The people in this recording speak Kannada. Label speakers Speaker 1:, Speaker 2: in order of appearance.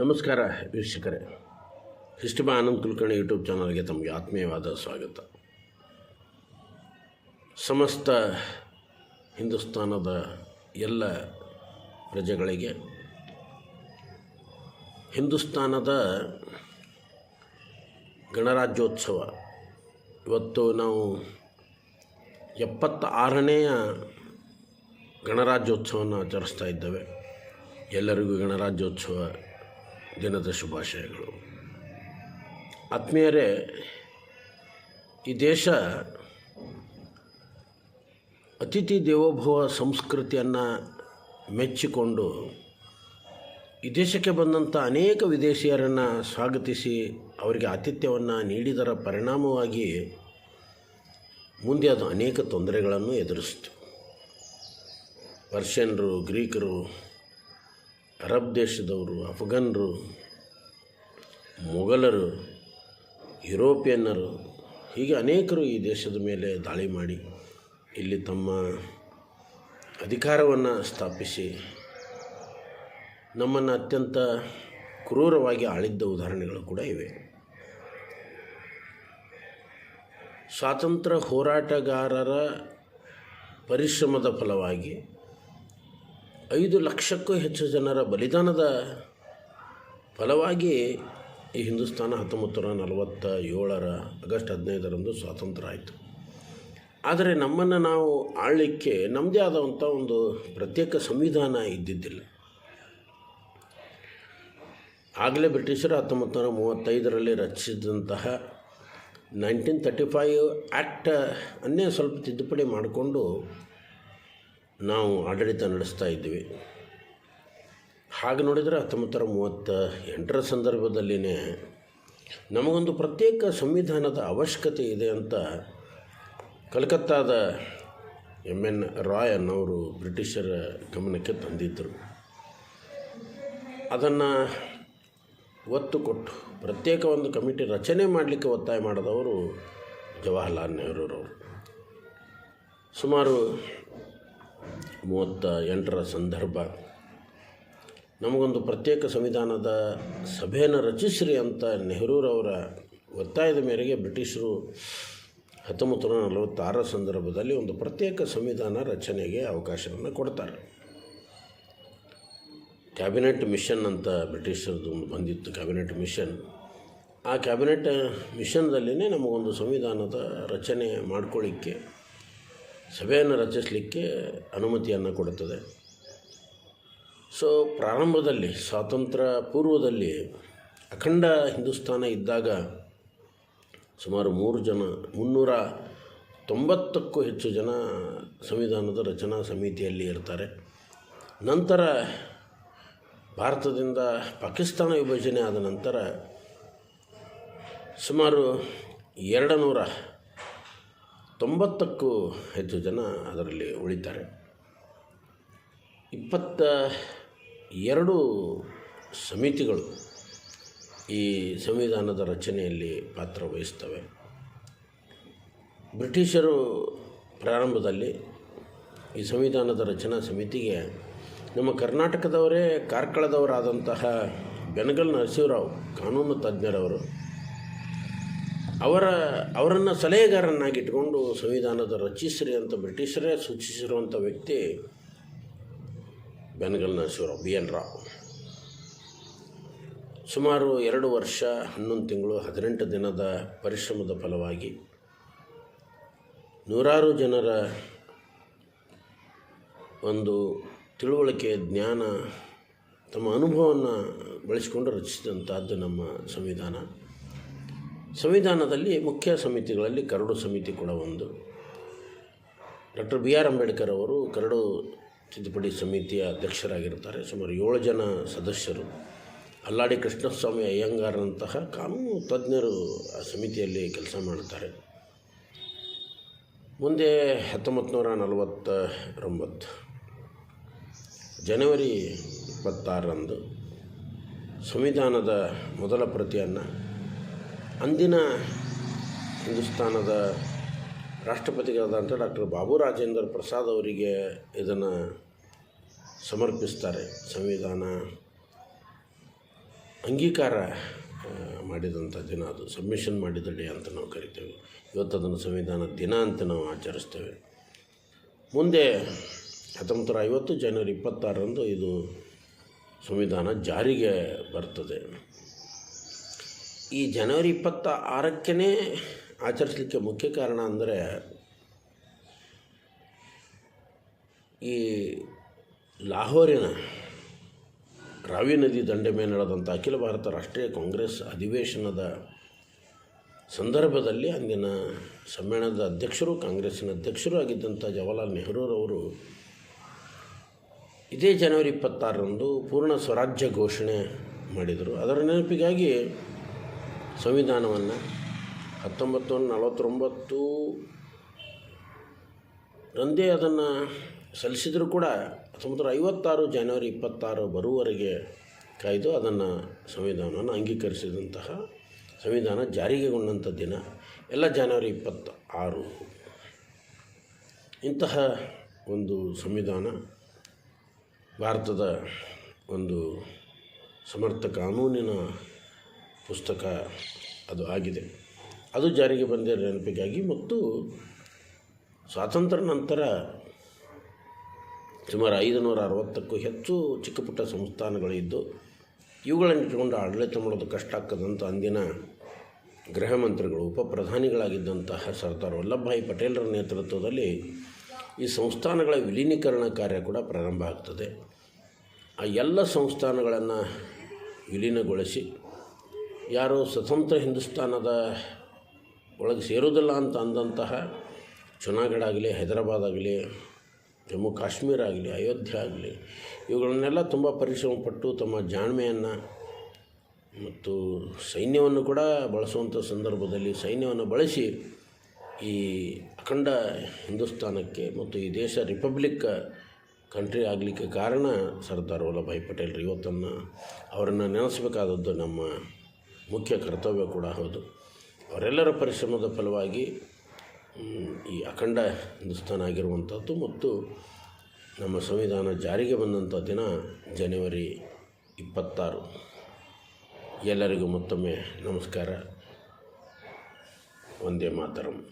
Speaker 1: ನಮಸ್ಕಾರ ವೀಕ್ಷಕರೇ. ಹಿಸ್ಟಿಬಾ ಆನಂದ್ ಕುಲಕರ್ಣಿ ಯೂಟ್ಯೂಬ್ ಚಾನಲ್ಗೆ ತಮಗೆ ಆತ್ಮೀಯವಾದ ಸ್ವಾಗತ. ಸಮಸ್ತ ಹಿಂದೂಸ್ತಾನದ ಎಲ್ಲ ಪ್ರಜೆಗಳಿಗೆ ಹಿಂದೂಸ್ತಾನದ ಗಣರಾಜ್ಯೋತ್ಸವ. ಇವತ್ತು ನಾವು ಎಪ್ಪತ್ತ ಆರನೆಯ ಗಣರಾಜ್ಯೋತ್ಸವವನ್ನು ಆಚರಿಸ್ತಾ ಇದ್ದೇವೆ. ಎಲ್ಲರಿಗೂ ಗಣರಾಜ್ಯೋತ್ಸವ ದಿನದ ಶುಭಾಶಯಗಳು. ಆತ್ಮೀಯರೇ, ಈ ದೇಶ ಅತಿಥಿ ದೇವೋಭವ ಸಂಸ್ಕೃತಿಯನ್ನು ಮೆಚ್ಚಿಕೊಂಡು ಈ ದೇಶಕ್ಕೆ ಬಂದಂಥ ಅನೇಕ ವಿದೇಶಿಯರನ್ನು ಸ್ವಾಗತಿಸಿ ಅವರಿಗೆ ಆತಿಥ್ಯವನ್ನು ನೀಡಿದರ ಪರಿಣಾಮವಾಗಿ ಮುಂದೆ ಅದು ಅನೇಕ ತೊಂದರೆಗಳನ್ನು ಎದುರಿಸಿತು. ಪರ್ಷಿಯನ್ರು, ಗ್ರೀಕರು ಅರಬ್ ದೇಶದವರು, ಅಫ್ಘನ್ರು, ಮೊಘಲರು, ಯುರೋಪಿಯನ್ನರು, ಹೀಗೆ ಅನೇಕರು ಈ ದೇಶದ ಮೇಲೆ ದಾಳಿ ಮಾಡಿ ಇಲ್ಲಿ ತಮ್ಮ ಅಧಿಕಾರವನ್ನು ಸ್ಥಾಪಿಸಿ ನಮ್ಮನ್ನು ಅತ್ಯಂತ ಕ್ರೂರವಾಗಿ ಆಳಿದ್ದ ಉದಾಹರಣೆಗಳು ಕೂಡ ಇವೆ. ಸ್ವಾತಂತ್ರ್ಯ ಹೋರಾಟಗಾರರ ಪರಿಶ್ರಮದ ಫಲವಾಗಿ ಐದು ಲಕ್ಷಕ್ಕೂ ಹೆಚ್ಚು ಜನರ ಬಲಿದಾನದ ಫಲವಾಗಿ ಈ ಹಿಂದೂಸ್ತಾನ ಹತ್ತೊಂಬತ್ತು ನೂರ ನಲವತ್ತ ಏಳರ ಆಗಸ್ಟ್ ಹದಿನೈದರಂದು ಸ್ವಾತಂತ್ರ್ಯ ಆಯಿತು. ಆದರೆ ನಮ್ಮನ್ನು ನಾವು ಆಳಲಿಕ್ಕೆ ನಮ್ಮದೇ ಆದಂಥ ಒಂದು ಪ್ರತ್ಯೇಕ ಸಂವಿಧಾನ ಇದ್ದಿದ್ದಿಲ್ಲ. ಆಗಲೇ ಬ್ರಿಟಿಷರು ಹತ್ತೊಂಬತ್ತು ನೂರ ಮೂವತ್ತೈದರಲ್ಲಿ ರಚಿಸಿದಂತಹ ನೈನ್ಟೀನ್ ತರ್ಟಿ ಫೈವ್ ಆ್ಯಕ್ಟ್ ಅನ್ನೇ ಸ್ವಲ್ಪ ತಿದ್ದುಪಡಿ ಮಾಡಿಕೊಂಡು ನಾವು ಆಡಳಿತ ನಡೆಸ್ತಾ ಇದ್ವಿ. ಹಾಗೆ ನೋಡಿದರೆ ಹತ್ತೊಂಬತ್ತರ ಮೂವತ್ತ ಎಂಟರ ಸಂದರ್ಭದಲ್ಲಿನೇ ನಮಗೊಂದು ಪ್ರತ್ಯೇಕ ಸಂವಿಧಾನದ ಅವಶ್ಯಕತೆ ಇದೆ ಅಂತ ಕಲ್ಕತ್ತಾದ ಎಂ ಎನ್ ರಾಯ್ ಅನ್ನೋರು ಬ್ರಿಟಿಷರ ಗಮನಕ್ಕೆ ತಂದಿದ್ದರು. ಅದನ್ನು ಒತ್ತು ಕೊಟ್ಟು ಪ್ರತ್ಯೇಕ ಒಂದು ಕಮಿಟಿ ರಚನೆ ಮಾಡಲಿಕ್ಕೆ ಒತ್ತಾಯ ಮಾಡಿದವರು ಜವಾಹರ್ಲಾಲ್ ನೆಹರೂರವರು. ಸುಮಾರು ಮೂವತ್ತ ಎಂಟರ ಸಂದರ್ಭ. ನಮಗೊಂದು ಪ್ರತ್ಯೇಕ ಸಂವಿಧಾನದ ಸಭೆಯನ್ನು ರಚಿಸ್ರಿ ಅಂತ ನೆಹರೂರವರ ಒತ್ತಾಯದ ಮೇರೆಗೆ ಬ್ರಿಟಿಷರು ಹತ್ತೊಂಬತ್ತು ನೂರ ನಲವತ್ತಾರರ ಸಂದರ್ಭದಲ್ಲಿ ಒಂದು ಪ್ರತ್ಯೇಕ ಸಂವಿಧಾನ ರಚನೆಗೆ ಅವಕಾಶವನ್ನು ಕೊಡ್ತಾರೆ. ಕ್ಯಾಬಿನೆಟ್ ಮಿಷನ್ ಅಂತ ಬ್ರಿಟಿಷರದ್ದು ಒಂದು ಬಂದಿತ್ತು, ಕ್ಯಾಬಿನೆಟ್ ಮಿಷನ್. ಆ ಕ್ಯಾಬಿನೆಟ್ ಮಿಷನ್ದಲ್ಲಿನೇ ನಮಗೊಂದು ಸಂವಿಧಾನದ ರಚನೆ ಮಾಡ್ಕೊಳ್ಳಿಕ್ಕೆ ಸಭೆಯನ್ನು ರಚಿಸಲಿಕ್ಕೆ ಅನುಮತಿಯನ್ನು ಕೊಡುತ್ತದೆ. ಸೊ ಪ್ರಾರಂಭದಲ್ಲಿ, ಸ್ವಾತಂತ್ರ್ಯ ಪೂರ್ವದಲ್ಲಿ ಅಖಂಡ ಹಿಂದೂಸ್ತಾನ ಇದ್ದಾಗ ಸುಮಾರು ಮೂರು ಜನ, ಮುನ್ನೂರ ತೊಂಬತ್ತಕ್ಕೂ ಹೆಚ್ಚು ಜನ ಸಂವಿಧಾನದ ರಚನಾ ಸಮಿತಿಯಲ್ಲಿ ಇರ್ತಾರೆ. ನಂತರ ಭಾರತದಿಂದ ಪಾಕಿಸ್ತಾನ ವಿಭಜನೆ ಆದ ನಂತರ ಸುಮಾರು ಎರಡು ನೂರ ತೊಂಬತ್ತಕ್ಕೂ ಹೆಚ್ಚು ಜನ ಅದರಲ್ಲಿ ಉಳಿತಾರೆ ಇಪ್ಪತ್ತ ಎರಡು ಸಮಿತಿಗಳು ಈ ಸಂವಿಧಾನದ ರಚನೆಯಲ್ಲಿ ಪಾತ್ರ ವಹಿಸ್ತವೆ. ಬ್ರಿಟಿಷರು ಪ್ರಾರಂಭದಲ್ಲಿ ಈ ಸಂವಿಧಾನದ ರಚನಾ ಸಮಿತಿಗೆ ನಮ್ಮ ಕರ್ನಾಟಕದವರೇ ಕಾರ್ಕಳದವರಾದಂತಹ ಬೆನಗಲ್ ನರಸಿಂಹರಾವ್, ಕಾನೂನು ತಜ್ಞರವರು ಅವರ, ಅವರನ್ನು ಸಲಹೆಗಾರನ್ನಾಗಿಟ್ಕೊಂಡು ಸಂವಿಧಾನದ ರಚಿಸ್ರಿ ಅಂತ ಬ್ರಿಟಿಷರೇ ಸೂಚಿಸಿರುವಂಥ ವ್ಯಕ್ತಿ ಬೆನಗಲ್ ನರಸಿಂಹರಾವ್, ಬಿ ಎನ್ ರಾವ್. ಸುಮಾರು ಎರಡು ವರ್ಷ, ಹನ್ನೊಂದು ತಿಂಗಳು, ಹದಿನೆಂಟು ದಿನದ ಪರಿಶ್ರಮದ ಫಲವಾಗಿ ನೂರಾರು ಜನರ ಒಂದು ತಿಳುವಳಿಕೆ, ಜ್ಞಾನ ತಮ್ಮ ಅನುಭವವನ್ನು ಬಳಸಿಕೊಂಡು ರಚಿಸಿದಂಥದ್ದು ನಮ್ಮ ಸಂವಿಧಾನ. ಸಂವಿಧಾನದಲ್ಲಿ ಮುಖ್ಯ ಸಮಿತಿಗಳಲ್ಲಿ ಕರಡು ಸಮಿತಿ ಕೂಡ ಒಂದು. ಡಾಕ್ಟರ್ ಬಿ ಆರ್ ಅಂಬೇಡ್ಕರ್ ಅವರು ಕರಡು ತಿದ್ದುಪಡಿ ಸಮಿತಿಯ ಅಧ್ಯಕ್ಷರಾಗಿರ್ತಾರೆ ಸುಮಾರು ಏಳು ಜನ ಸದಸ್ಯರು. ಅಲ್ಲಾಡಿ ಕೃಷ್ಣಸ್ವಾಮಿ ಅಯ್ಯಂಗಾರಂತಹ ಕಾನೂನು ತಜ್ಞರು ಆ ಸಮಿತಿಯಲ್ಲಿ ಕೆಲಸ ಮಾಡ್ತಾರೆ ಮುಂದೆ ಹತ್ತೊಂಬತ್ತು ನೂರ ನಲವತ್ತೊಂಬತ್ತು ಜನವರಿ ಇಪ್ಪತ್ತಾರರಂದು ಸಂವಿಧಾನದ ಮೊದಲ ಪ್ರತಿಯನ್ನು ಅಂದಿನ ಹಿಂದೂಸ್ತಾನದ ರಾಷ್ಟ್ರಪತಿಗಳಾದಂಥ ಡಾಕ್ಟರ್ ಬಾಬು ರಾಜೇಂದ್ರ ಪ್ರಸಾದ್ ಅವರಿಗೆ ಇದನ್ನು ಸಮರ್ಪಿಸ್ತಾರೆ. ಸಂವಿಧಾನ ಅಂಗೀಕಾರ ಮಾಡಿದಂಥ ದಿನ ಅದು. ಸಬ್ಮಿಷನ್ ಮಾಡಿದ ಡೇ ಅಂತ ನಾವು ಕರಿತೇವೆ. ಇವತ್ತು ಅದನ್ನು ಸಂವಿಧಾನ ದಿನ ಅಂತ ನಾವು ಆಚರಿಸ್ತೇವೆ. ಮುಂದೆ ಹತ್ತೊಂಬತ್ತು ನೂರ ಐವತ್ತು ಜನವರಿ ಇಪ್ಪತ್ತಾರರಂದು ಇದು ಸಂವಿಧಾನ ಜಾರಿಗೆ ಬರ್ತದೆ. ಈ ಜನವರಿ ಇಪ್ಪತ್ತ ಆರಕ್ಕೇ ಆಚರಿಸಲಿಕ್ಕೆ ಮುಖ್ಯ ಕಾರಣ ಅಂದರೆ ಈ ಲಾಹೋರಿನ ರಾವಿ ನದಿ ದಂಡೆ ಮೇಲೆ ನಡೆದಂಥ ಅಖಿಲ ಭಾರತ ರಾಷ್ಟ್ರೀಯ ಕಾಂಗ್ರೆಸ್ ಅಧಿವೇಶನದ ಸಂದರ್ಭದಲ್ಲಿ ಅಂದಿನ ಸಮ್ಮೇಳನದ ಅಧ್ಯಕ್ಷರು, ಕಾಂಗ್ರೆಸ್ಸಿನ ಅಧ್ಯಕ್ಷರು ಆಗಿದ್ದಂಥ ಜವಾಹರ್ಲಾಲ್ ನೆಹರೂರವರು ಇದೇ ಜನವರಿ ಇಪ್ಪತ್ತಾರರಂದು ಪೂರ್ಣ ಸ್ವರಾಜ್ಯ ಘೋಷಣೆ ಮಾಡಿದರು. ಅದರ ನೆನಪಿಗಾಗಿ ಸಂವಿಧಾನವನ್ನು ಹತ್ತೊಂಬತ್ತು ನಲವತ್ತೊಂಬತ್ತು ರಂದೇ ಅದನ್ನು ಸಲ್ಲಿಸಿದರೂ ಕೂಡ ಹತ್ತೊಂಬತ್ತು ಐವತ್ತಾರು ಜನವರಿ ಇಪ್ಪತ್ತಾರು ಬರುವವರೆಗೆ ಕಾಯ್ದು ಅದನ್ನು ಸಂವಿಧಾನವನ್ನು ಅಂಗೀಕರಿಸಿದಂತಹ ಸಂವಿಧಾನ ಜಾರಿಗೆಗೊಂಡಂಥ ದಿನ, ಎಲ್ಲ ಜನವರಿ ಇಪ್ಪತ್ತ ಆರು ಇಂತಹ ಒಂದು ಸಂವಿಧಾನ ಭಾರತದ ಒಂದು ಸಮರ್ಥ ಕಾನೂನಿನ ಪುಸ್ತಕ ಅದು ಆಗಿದೆ. ಅದು ಜಾರಿಗೆ ಬಂದಿರೋ ನೆನಪಿಗಾಗಿ ಮತ್ತು ಸ್ವಾತಂತ್ರ್ಯ ನಂತರ ಸುಮಾರು ಐದು ನೂರ ಅರವತ್ತಕ್ಕೂ ಹೆಚ್ಚು ಚಿಕ್ಕ ಪುಟ್ಟ ಸಂಸ್ಥಾನಗಳಿದ್ದು ಇವುಗಳನ್ನು ಇಟ್ಟುಕೊಂಡು ಆಡಳಿತ ಮಾಡೋದು ಕಷ್ಟ ಆಗ್ತದಂತ ಅಂದಿನ ಗೃಹ ಮಂತ್ರಿಗಳು, ಉಪ ಪ್ರಧಾನಿಗಳಾಗಿದ್ದಂತಹ ಸರ್ದಾರ್ ವಲ್ಲಭಭಾಯಿ ಪಟೇಲರ ನೇತೃತ್ವದಲ್ಲಿ ಈ ಸಂಸ್ಥಾನಗಳ ವಿಲೀನೀಕರಣ ಕಾರ್ಯ ಕೂಡ ಪ್ರಾರಂಭ ಆಗ್ತದೆ. ಆ ಎಲ್ಲ ಸಂಸ್ಥಾನಗಳನ್ನು ವಿಲೀನಗೊಳಿಸಿ ಯಾರು ಸ್ವತಂತ್ರ ಹಿಂದೂಸ್ತಾನದ ಒಳಗೆ ಸೇರೋದಿಲ್ಲ ಅಂತ ಅಂದಂತಹ ಜುನಾಗಢ ಆಗಲಿ, ಹೈದರಾಬಾದ್ ಆಗಲಿ, ಜಮ್ಮು ಕಾಶ್ಮೀರ ಆಗಲಿ, ಅಯೋಧ್ಯೆ ಆಗಲಿ, ಇವುಗಳನ್ನೆಲ್ಲ ತುಂಬ ಪರಿಶ್ರಮ ಪಟ್ಟು ತಮ್ಮ ಜಾಣ್ಮೆಯನ್ನು ಮತ್ತು ಸೈನ್ಯವನ್ನು ಕೂಡ ಬಳಸುವಂಥ ಸಂದರ್ಭದಲ್ಲಿ ಸೈನ್ಯವನ್ನು ಬಳಸಿ ಈ ಅಖಂಡ ಹಿಂದೂಸ್ತಾನಕ್ಕೆ ಮತ್ತು ಈ ದೇಶ ರಿಪಬ್ಲಿಕ್ ಕಂಟ್ರಿ ಆಗಲಿಕ್ಕೆ ಕಾರಣ ಸರ್ದಾರ್ ವಲ್ಲಭಾಯಿ ಪಟೇಲ್ರು. ಇವತ್ತನ್ನು ಅವರನ್ನು ನೆನೆಸಬೇಕಾದದ್ದು ನಮ್ಮ ಮುಖ್ಯ ಕರ್ತವ್ಯ ಕೂಡ ಹೌದು. ಅವರೆಲ್ಲರ ಪರಿಶ್ರಮದ ಫಲವಾಗಿ ಈ ಅಖಂಡ ಹಿಂದೂಸ್ತಾನ ಆಗಿರುವಂಥದ್ದು ಮತ್ತು ನಮ್ಮ ಸಂವಿಧಾನ ಜಾರಿಗೆ ಬಂದಂಥ ದಿನ ಜನವರಿ ಇಪ್ಪತ್ತಾರು. ಎಲ್ಲರಿಗೂ ಮತ್ತೊಮ್ಮೆ ನಮಸ್ಕಾರ. ಒಂದೇ ಮಾತರಂ.